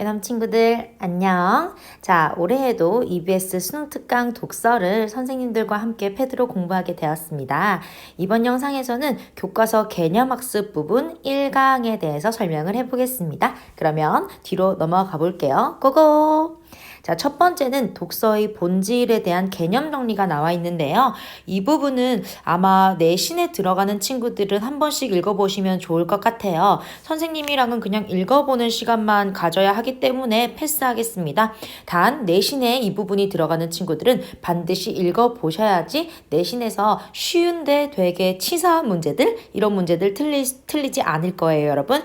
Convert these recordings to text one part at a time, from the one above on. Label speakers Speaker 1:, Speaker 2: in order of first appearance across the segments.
Speaker 1: 애담 친구들 안녕. 자, 올해에도 EBS 수능 특강 독서를 선생님들과 함께 패드로 공부하게 되었습니다. 이번 영상에서는 교과서 개념 학습 부분 1강에 대해서 설명을 해 보겠습니다. 그러면 뒤로 넘어가 볼게요. 고고. 자, 첫 번째는 독서의 본질에 대한 개념 정리가 나와 있는데요. 이 부분은 아마 내신에 들어가는 친구들은 한 번씩 읽어보시면 좋을 것 같아요. 선생님이랑은 그냥 읽어보는 시간만 가져야 하기 때문에 패스하겠습니다. 단, 내신에 이 부분이 들어가는 친구들은 반드시 읽어보셔야지 내신에서 쉬운데 되게 치사한 문제들, 이런 문제들 틀리, 틀리지 않을 거예요, 여러분.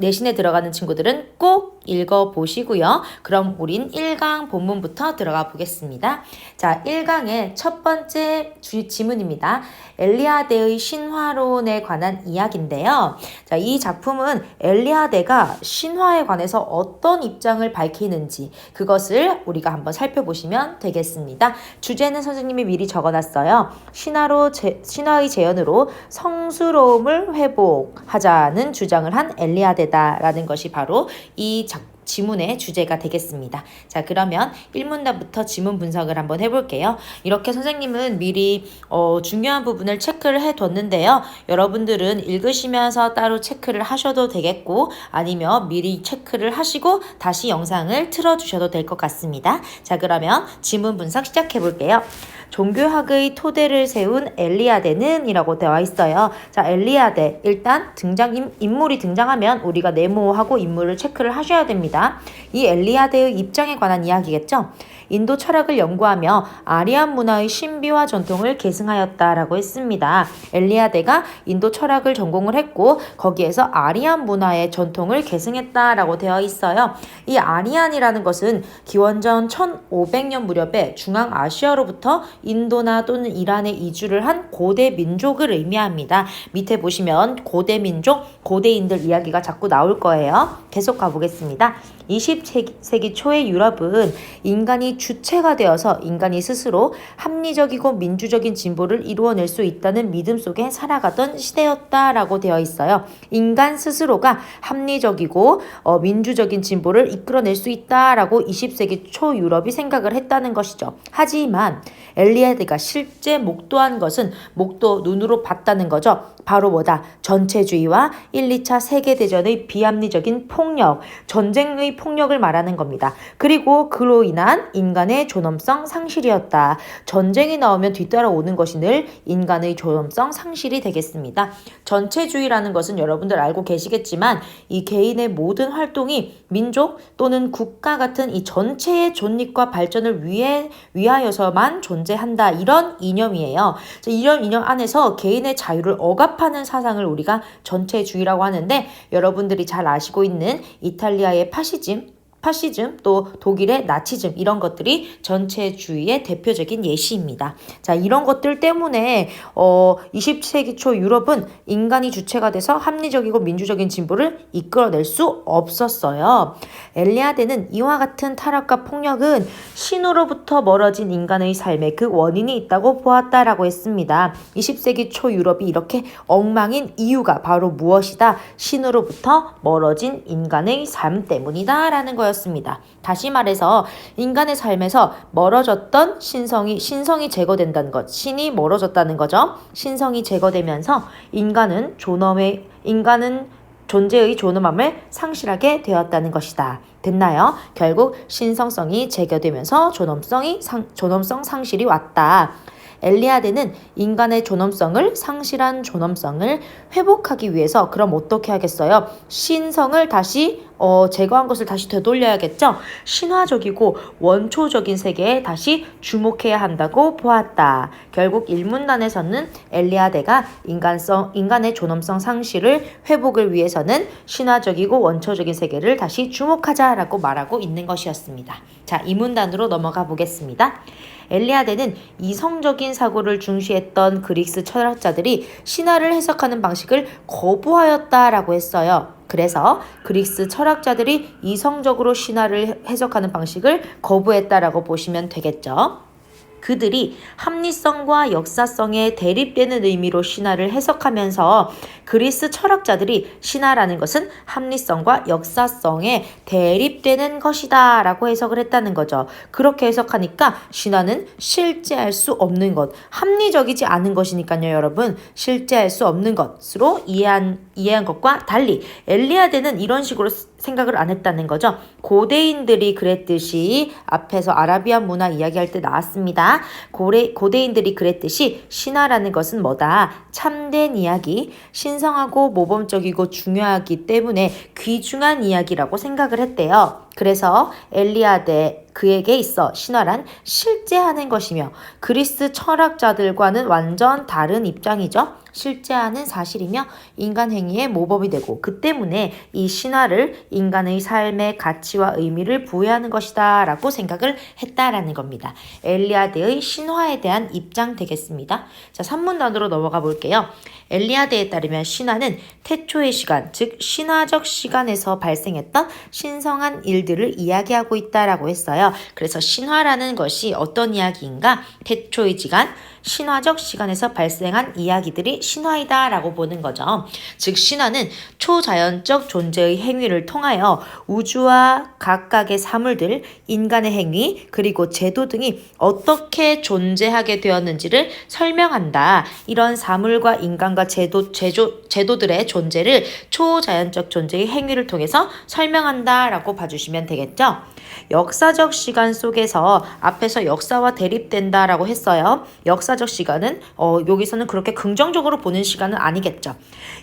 Speaker 1: 내신에 들어가는 친구들은 꼭 읽어보시고요. 그럼 우린 1강 본문부터 들어가 보겠습니다. 자, 1강의 첫 번째 주, 지문입니다. 엘리아대의 신화론에 관한 이야기인데요. 자, 이 작품은 엘리아대가 신화에 관해서 어떤 입장을 밝히는지 그것을 우리가 한번 살펴보시면 되겠습니다. 주제는 선생님이 미리 적어놨어요. 신화로 제, 신화의 재현으로 성스러움을 회복하자는 주장을 한 엘리아데 되다라는 것이 바로 이 작, 지문의 주제가 되겠습니다. 자, 그러면 1문답부터 지문 분석을 한번 해볼게요. 이렇게 선생님은 미리 어, 중요한 부분을 체크를 해뒀는데요. 여러분들은 읽으시면서 따로 체크를 하셔도 되겠고 아니면 미리 체크를 하시고 다시 영상을 틀어주셔도 될 것 같습니다. 자, 그러면 지문 분석 시작해볼게요. 종교학의 토대를 세운 엘리아데는 이라고 되어 있어요. 자, 엘리아데. 일단 등장 인물이 등장하면 우리가 네모하고 인물을 체크를 하셔야 됩니다. 있습니다. 이 엘리아데의 입장에 관한 이야기겠죠? 인도 철학을 연구하며 아리안 문화의 신비와 전통을 계승하였다라고 했습니다. 엘리아데가 인도 철학을 전공을 했고 거기에서 아리안 문화의 전통을 계승했다라고 되어 있어요. 이 아리안이라는 것은 기원전 1500년 무렵에 중앙 아시아로부터 인도나 또는 이란에 이주를 한 고대 민족을 의미합니다. 밑에 보시면 고대 민족, 고대인들 이야기가 자꾸 나올 거예요. 계속 가보겠습니다. 20세기 초의 유럽은 인간이 주체가 되어서 인간이 스스로 합리적이고 민주적인 진보를 이루어낼 수 있다는 믿음 속에 살아가던 시대였다라고 되어 있어요. 인간 스스로가 합리적이고 어, 민주적인 진보를 이끌어낼 수 있다라고 20세기 초 유럽이 생각을 했다는 것이죠. 하지만 엘리에드가 실제 목도한 것은 목도 눈으로 봤다는 거죠. 바로 뭐다? 전체주의와 1, 2차 세계대전의 비합리적인 폭력, 전쟁의 폭력을 말하는 겁니다. 그리고 그로 인한 인간의 존엄성 상실이었다. 전쟁이 나오면 뒤따라오는 것이 늘 인간의 존엄성 상실이 되겠습니다. 전체주의라는 것은 여러분들 알고 계시겠지만 이 개인의 모든 활동이 민족 또는 국가 같은 이 전체의 존립과 발전을 위해 위하여서만 존재한다. 이런 이념이에요. 이런 이념 안에서 개인의 자유를 억압하는 사상을 우리가 전체주의라고 하는데 여러분들이 잘 아시고 있는 이탈리아의 파시즘 гости 파시즘 또 독일의 나치즘 이런 것들이 전체주의의 대표적인 예시입니다. 자 이런 것들 때문에 어 20세기 초 유럽은 인간이 주체가 돼서 합리적이고 민주적인 진보를 이끌어낼 수 없었어요. 엘리아데는 이와 같은 타락과 폭력은 신으로부터 멀어진 인간의 삶에 그 원인이 있다고 보았다라고 했습니다. 20세기 초 유럽이 이렇게 엉망인 이유가 바로 무엇이다? 신으로부터 멀어진 인간의 삶 때문이다라는 거였습니다. 있었습니다. 다시 말해서 인간의 삶에서 멀어졌던 신성이 신성이 제거된다는 것, 신이 멀어졌다는 거죠. 신성이 제거되면서 인간은 존엄의 인간은 존재의 존엄함을 상실하게 되었다는 것이다. 됐나요? 결국 신성성이 제거되면서 존엄성이 상, 존엄성 상실이 왔다. 엘리아데는 인간의 존엄성을 상실한 존엄성을 회복하기 위해서 그럼 어떻게 하겠어요? 신성을 다시 어, 제거한 것을 다시 되돌려야겠죠? 신화적이고 원초적인 세계에 다시 주목해야 한다고 보았다. 결국 일문단에서는 엘리아데가 인간성, 인간의 존엄성 상실을 회복을 위해서는 신화적이고 원초적인 세계를 다시 주목하자라고 말하고 있는 것이었습니다. 자, 이문단으로 넘어가 보겠습니다. 엘리아데는 이성적인 사고를 중시했던 그리스 철학자들이 신화를 해석하는 방식을 거부하였다라고 했어요. 그래서 그리스 철학자들이 이성적으로 신화를 해석하는 방식을 거부했다라고 보시면 되겠죠. 그들이 합리성과 역사성에 대립되는 의미로 신화를 해석하면서 그리스 철학자들이 신화라는 것은 합리성과 역사성에 대립되는 것이다 라고 해석을 했다는 거죠. 그렇게 해석하니까 신화는 실제할 수 없는 것, 합리적이지 않은 것이니까요, 여러분. 실제할 수 없는 것으로 이해한, 이해한 것과 달리 엘리아데는 이런 식으로 생각을 안 했다는 거죠. 고대인들이 그랬듯이 앞에서 아라비안 문화 이야기할 때 나왔습니다. 고래, 고대인들이 그랬듯이 신화라는 것은 뭐다? 참된 이야기, 신성하고 모범적이고 중요하기 때문에 귀중한 이야기라고 생각을 했대요. 그래서 엘리아데 그에게 있어 신화란 실제하는 것이며 그리스 철학자들과는 완전 다른 입장이죠. 실제하는 사실이며 인간 행위의 모범이 되고 그 때문에 이 신화를 인간의 삶의 가치와 의미를 부여하는 것이다 라고 생각을 했다라는 겁니다. 엘리아드의 신화에 대한 입장 되겠습니다. 자, 3문단으로 넘어가 볼게요. 엘리아드에 따르면 신화는 태초의 시간, 즉 신화적 시간에서 발생했던 신성한 일들을 이야기하고 있다라고 했어요. 그래서 신화라는 것이 어떤 이야기인가? 태초의 지간 신화적 시간에서 발생한 이야기들이 신화이다 라고 보는 거죠. 즉, 신화는 초자연적 존재의 행위를 통하여 우주와 각각의 사물들, 인간의 행위, 그리고 제도 등이 어떻게 존재하게 되었는지를 설명한다. 이런 사물과 인간과 제도, 제조, 제도들의 존재를 초자연적 존재의 행위를 통해서 설명한다 라고 봐주시면 되겠죠. 역사적 시간 속에서 앞에서 역사와 대립된다 라고 했어요. 역사 역사적 시간은 어, 여기서는 그렇게 긍정적으로 보는 시간은 아니겠죠.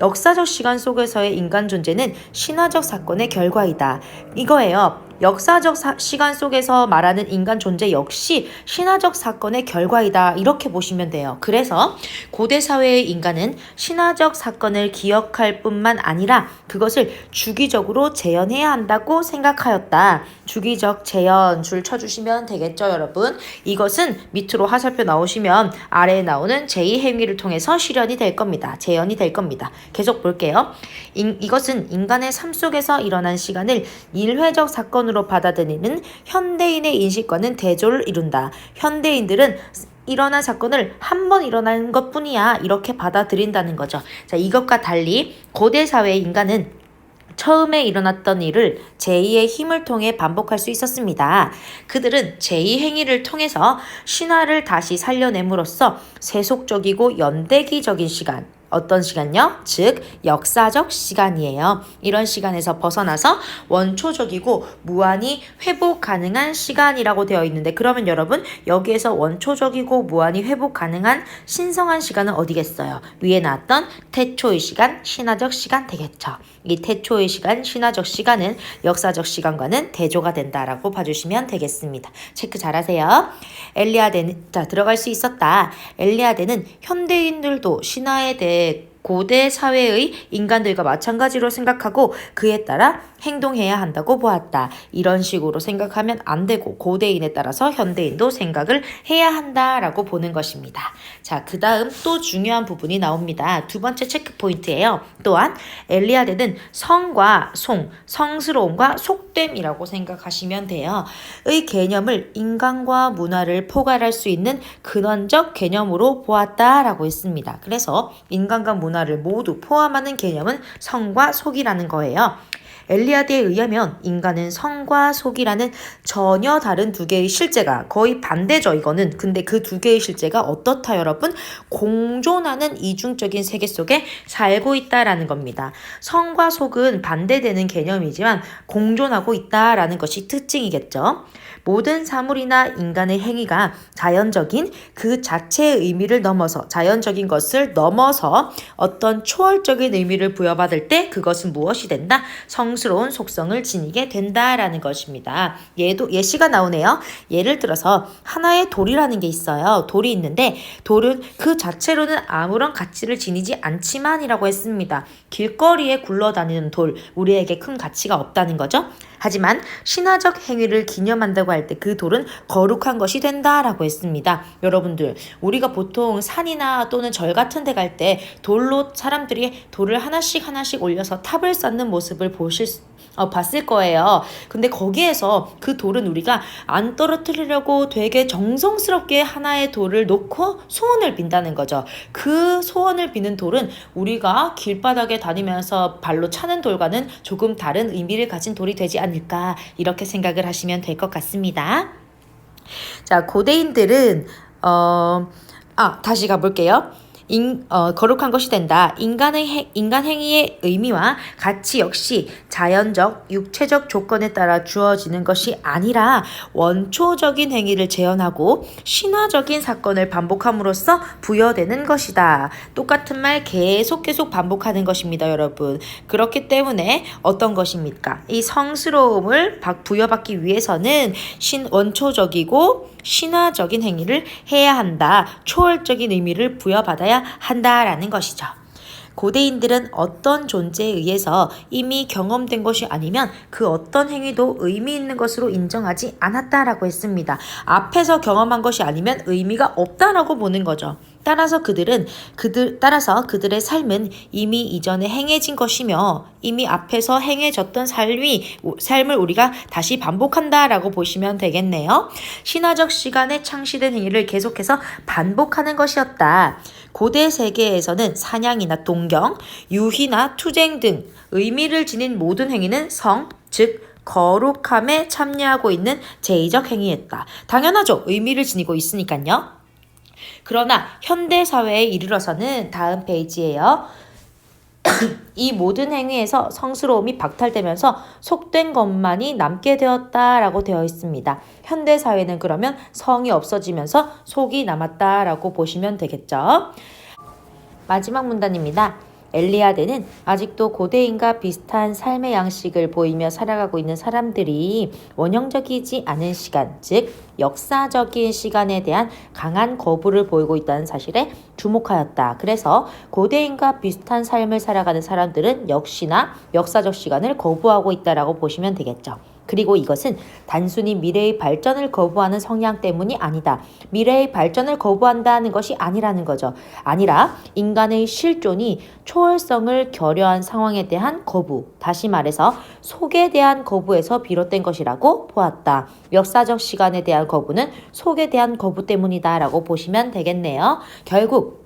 Speaker 1: 역사적 시간 속에서의 인간 존재는 신화적 사건의 결과이다. 이거예요. 역사적 사, 시간 속에서 말하는 인간 존재 역시 신화적 사건의 결과이다. 이렇게 보시면 돼요. 그래서 고대 사회의 인간은 신화적 사건을 기억할 뿐만 아니라 그것을 주기적으로 재현해야 한다고 생각하였다. 주기적 재현 줄 쳐주시면 되겠죠, 여러분? 이것은 밑으로 하살표 나오시면 아래에 나오는 제2행위를 통해서 실현이 될 겁니다. 재현이 될 겁니다. 계속 볼게요. 인, 이것은 인간의 삶 속에서 일어난 시간을 일회적 사건 기본으로 받아들이는 현대인의 인식과는 대조를 이룬다. 현대인들은 일어난 사건을 한 번 일어난 것 뿐이야. 이렇게 받아들인다는 거죠. 자, 이것과 달리 고대 사회의 인간은 처음에 일어났던 일을 제2의 힘을 통해 반복할 수 있었습니다. 그들은 제2 행위를 통해서 신화를 다시 살려냄으로써 세속적이고 연대기적인 시간, 어떤 시간요? 즉 역사적 시간이에요. 이런 시간에서 벗어나서 원초적이고 무한히 회복 가능한 시간이라고 되어 있는데 그러면 여러분 여기에서 원초적이고 무한히 회복 가능한 신성한 시간은 어디겠어요? 위에 나왔던 태초의 시간, 신화적 시간 되겠죠. 이 태초의 시간, 신화적 시간은 역사적 시간과는 대조가 된다라고 봐주시면 되겠습니다. 체크 잘하세요. 엘리아데는 자 들어갈 수 있었다. 엘리아데는 현대인들도 신화에 대해 고대 사회의 인간들과 마찬가지로 생각하고 그에 따라 행동해야 한다고 보았다. 이런 식으로 생각하면 안 되고 고대인에 따라서 현대인도 생각을 해야 한다라고 보는 것입니다. 자, 그 다음 또 중요한 부분이 나옵니다. 두 번째 체크포인트예요. 또한 엘리아데는 성과 송, 성스러움과 속됨이라고 생각하시면 돼요. 의 개념을 인간과 문화를 포괄할 수 있는 근원적 개념으로 보았다라고 했습니다. 그래서 인간과 문화를 모두 포함하는 개념은 성과 속이라는 거예요. 엘리아드에 의하면 인간은 성과 속이라는 전혀 다른 두 개의 실제가 거의 반대죠, 이거는. 근데 그 두 개의 실제가 어떻다, 여러분? 공존하는 이중적인 세계 속에 살고 있다라는 겁니다. 성과 속은 반대되는 개념이지만 공존하고 있다라는 것이 특징이겠죠. 모든 사물이나 인간의 행위가 자연적인 그 자체의 의미를 넘어서 자연적인 것을 넘어서 어떤 초월적인 의미를 부여받을 때 그것은 무엇이 된다? 성스러운 속성을 지니게 된다라는 것입니다. 예도 예시가 나오네요. 예를 들어서 하나의 돌이라는 게 있어요. 돌이 있는데 돌은 그 자체로는 아무런 가치를 지니지 않지만이라고 했습니다. 길거리에 굴러다니는 돌 우리에게 큰 가치가 없다는 거죠. 하지만 신화적 행위를 기념한다고 들어갈 때그 돌은 거룩한 것이 된다라고 했습니다. 여러분들, 우리가 보통 산이나 또는 절 같은 데 갈 때 돌로 사람들이 돌을 하나씩 하나씩 올려서 탑을 쌓는 모습을 보실 수 어, 봤을 거예요. 근데 거기에서 그 돌은 우리가 안 떨어뜨리려고 되게 정성스럽게 하나의 돌을 놓고 소원을 빈다는 거죠. 그 소원을 비는 돌은 우리가 길바닥에 다니면서 발로 차는 돌과는 조금 다른 의미를 가진 돌이 되지 않을까 이렇게 생각을 하시면 될 것 같습니다. 자, 고대인들은 어, 아, 다시 가볼게요. 인, 어, 거룩한 것이 된다. 인간의 행, 인간 행위의 의미와 가치 역시 자연적, 육체적 조건에 따라 주어지는 것이 아니라 원초적인 행위를 재현하고 신화적인 사건을 반복함으로써 부여되는 것이다. 똑같은 말 계속 계속 반복하는 것입니다, 여러분. 그렇기 때문에 어떤 것입니까? 이 성스러움을 부여받기 위해서는 신 원초적이고 신화적인 행위를 해야 한다. 초월적인 의미를 부여받아야 있어야 한다라는 것이죠. 고대인들은 어떤 존재에 의해서 이미 경험된 것이 아니면 그 어떤 행위도 의미 있는 것으로 인정하지 않았다라고 했습니다. 앞에서 경험한 것이 아니면 의미가 없다라고 보는 거죠. 따라서 그들은 그들 따라서 그들의 삶은 이미 이전에 행해진 것이며 이미 앞에서 행해졌던 삶이 삶을 우리가 다시 반복한다라고 보시면 되겠네요. 신화적 시간에 창시된 행위를 계속해서 반복하는 것이었다. 고대 세계에서는 사냥이나 동경, 유희나 투쟁 등 의미를 지닌 모든 행위는 성, 즉 거룩함에 참여하고 있는 제의적 행위였다. 당연하죠. 의미를 지니고 있으니까요. 그러나 현대 사회에 이르러서는 다음 페이지에요이 모든 행위에서 성스러움이 박탈되면서 속된 것만이 남게 되었다라고 되어 있습니다. 현대 사회는 그러면 성이 없어지면서 속이 남았다라고 보시면 되겠죠. 마지막 문단입니다. 엘리아드는 아직도 고대인과 비슷한 삶의 양식을 보이며 살아가고 있는 사람들이 원형적이지 않은 시간, 즉 역사적인 시간에 대한 강한 거부를 보이고 있다는 사실에 주목하였다. 그래서 고대인과 비슷한 삶을 살아가는 사람들은 역시나 역사적 시간을 거부하고 있다라고 보시면 되겠죠. 그리고 이것은 단순히 미래의 발전을 거부하는 성향 때문이 아니다. 미래의 발전을 거부한다는 것이 아니라는 거죠. 아니라 인간의 실존이 초월성을 결여한 상황에 대한 거부, 다시 말해서 속에 대한 거부에서 비롯된 것이라고 보았다. 역사적 시간에 대한 거부는 속에 대한 거부 때문이다라고 보시면 되겠네요. 결국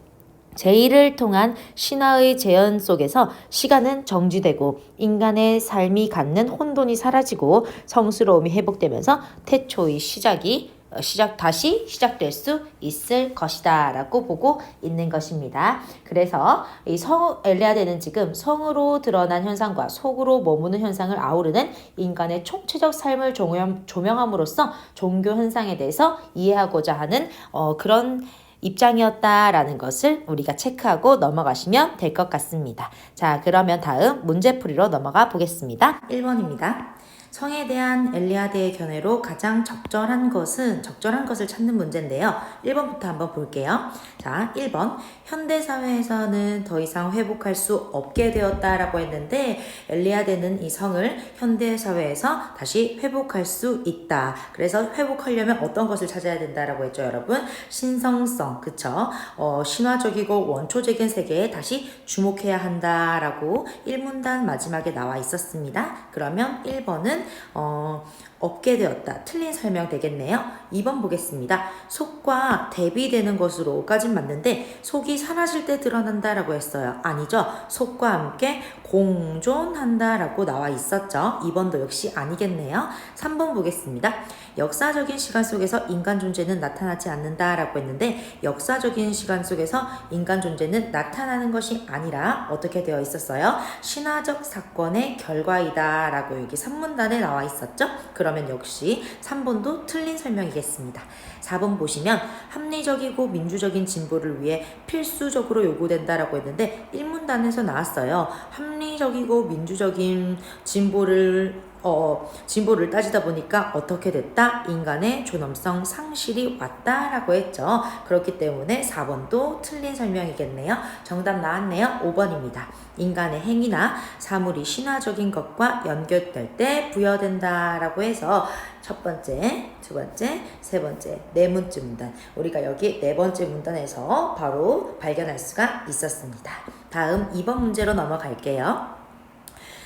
Speaker 1: 제의를 통한 신화의 재현 속에서 시간은 정지되고 인간의 삶이 갖는 혼돈이 사라지고 성스러움이 회복되면서 태초의 시작이 어, 시작 다시 시작될 수 있을 것이다라고 보고 있는 것입니다. 그래서 이성 엘리아데는 지금 성으로 드러난 현상과 속으로 머무는 현상을 아우르는 인간의 총체적 삶을 조명, 함으로써 종교 현상에 대해서 이해하고자 하는 어, 그런 입장이었다라는 것을 우리가 체크하고 넘어가시면 될 것 같습니다. 자, 그러면 다음 문제풀이로 넘어가 보겠습니다. 1번입니다. 성에 대한 엘리아드의 견해로 가장 적절한 것은 적절한 것을 찾는 문제인데요. 1번부터 한번 볼게요. 자, 1번. 현대 사회에서는 더 이상 회복할 수 없게 되었다라고 했는데 엘리아드는 이 성을 현대 사회에서 다시 회복할 수 있다. 그래서 회복하려면 어떤 것을 찾아야 된다라고 했죠, 여러분? 신성성. 그쵸? 어, 신화적이고 원초적인 세계에 다시 주목해야 한다라고 1문단 마지막에 나와 있었습니다. 그러면 1번은 어, 없게 되었다. 틀린 설명 되겠네요. 2번 보겠습니다. 속과 대비되는 것으로까진 맞는데 속이 사라질 때 드러난다라고 했어요. 아니죠. 속과 함께 공존한다라고 나와 있었죠. 2번도 역시 아니겠네요. 3번 보겠습니다. 역사적인 시간 속에서 인간 존재는 나타나지 않는다라고 했는데 역사적인 시간 속에서 인간 존재는 나타나는 것이 아니라 어떻게 되어 있었어요? 신화적 사건의 결과이다라고 여기 3문단에 나와 있었죠. 그럼 그러면 역시 3번도 틀린 설명이겠습니다. 4번 보시면 합리적이고 민주적인 진보를 위해 필수적으로 요구된다라고 했는데 1문단에서 나왔어요. 합리적이고 민주적인 진보를 어, 진보를 따지다 보니까 어떻게 됐다? 인간의 존엄성 상실이 왔다라고 했죠. 그렇기 때문에 4번도 틀린 설명이겠네요. 정답 나왔네요. 5번입니다. 인간의 행위나 사물이 신화적인 것과 연결될 때 부여된다라고 해서 첫 번째, 두 번째, 세 번째, 네 번째 문단. 우리가 여기 네 번째 문단에서 바로 발견할 수가 있었습니다. 다음 2번 문제로 넘어갈게요.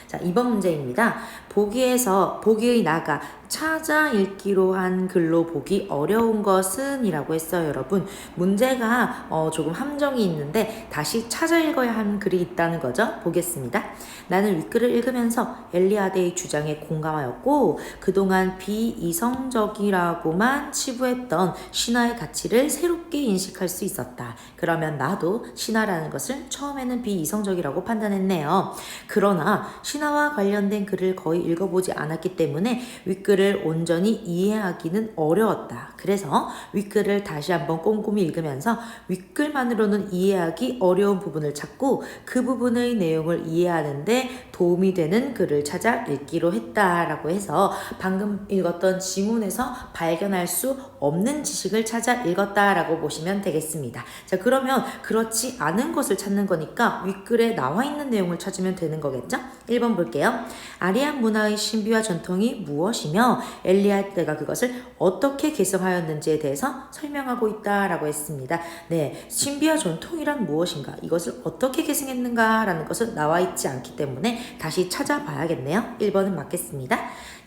Speaker 1: 자, 2번 문제입니다. 보기에서 보기의 나가 찾아 읽기로 한 글로 보기 어려운 것은 이라고 했어요 여러분 문제가 어, 조금 함정이 있는데 다시 찾아 읽어야 한 글이 있다는 거죠 보겠습니다 나는 윗글을 읽으면서 엘리아데의 주장에 공감하였고 그동안 비이성적이라고만 치부했던 신화의 가치를 새롭게 인식할 수 있었다 그러면 나도 신화라는 것을 처음에는 비이성적이라고 판단했네요 그러나 신화와 관련된 글을 거의 읽어보지 않았기 때문에 윗글을 온전히 이해하기는 어려웠다. 그래서 윗글을 다시 한번 꼼꼼히 읽으면서 윗글만으로는 이해하기 어려운 부분을 찾고 그 부분의 내용을 이해하는데 도움이 되는 글을 찾아 읽기로 했다라고 해서 방금 읽었던 지문에서 발견할 수 없는 지식을 찾아 읽었다라고 보시면 되겠습니다. 자, 그러면 그렇지 않은 것을 찾는 거니까 윗글에 나와 있는 내용을 찾으면 되는 거겠죠? 1번 볼게요. 아리안 문 문화의 신비와 전통이 무엇이며 엘리야 때가 그것을 어떻게 계승하였는지에 대해서 설명하고 있다라고 했습니다. 네, 신비와 전통이란 무엇인가? 이것을 어떻게 계승했는가라는 것은 나와 있지 않기 때문에 다시 찾아봐야겠네요. 1번은 맞겠습니다.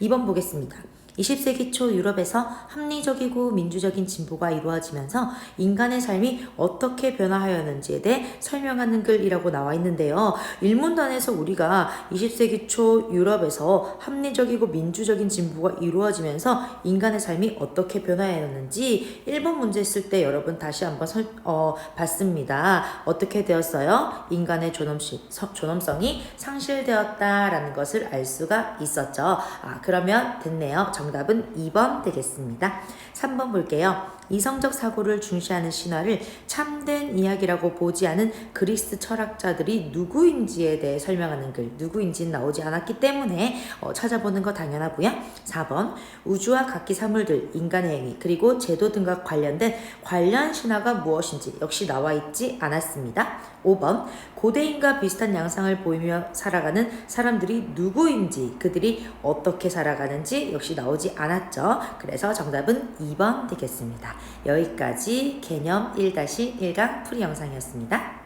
Speaker 1: 2번 보겠습니다. 20세기 초 유럽에서 합리적이고 민주적인 진보가 이루어지면서 인간의 삶이 어떻게 변화하였는지에 대해 설명하는 글이라고 나와 있는데요. 일문단에서 우리가 20세기 초 유럽에서 합리적이고 민주적인 진보가 이루어지면서 인간의 삶이 어떻게 변화하였는지 1번 문제 쓸때 여러분 다시 한번 설, 어, 봤습니다. 어떻게 되었어요? 인간의 존엄시, 존엄성이 상실되었다라는 것을 알 수가 있었죠. 아, 그러면 됐네요. 정답은 2번 되겠습니다. 3번 볼게요. 이성적 사고를 중시하는 신화를 참된 이야기라고 보지 않은 그리스 철학자들이 누구인지에 대해 설명하는 글, 누구인지는 나오지 않았기 때문에 어, 찾아보는 거 당연하고요. 4번 우주와 각기 사물들, 인간의 행위, 그리고 제도 등과 관련된 관련 신화가 무엇인지 역시 나와 있지 않았습니다. 5번 고대인과 비슷한 양상을 보이며 살아가는 사람들이 누구인지, 그들이 어떻게 살아가는지 역시 나오지 않았죠. 그래서 정답은 2번 되겠습니다. 여기까지 개념 1-1강 풀이 영상이었습니다.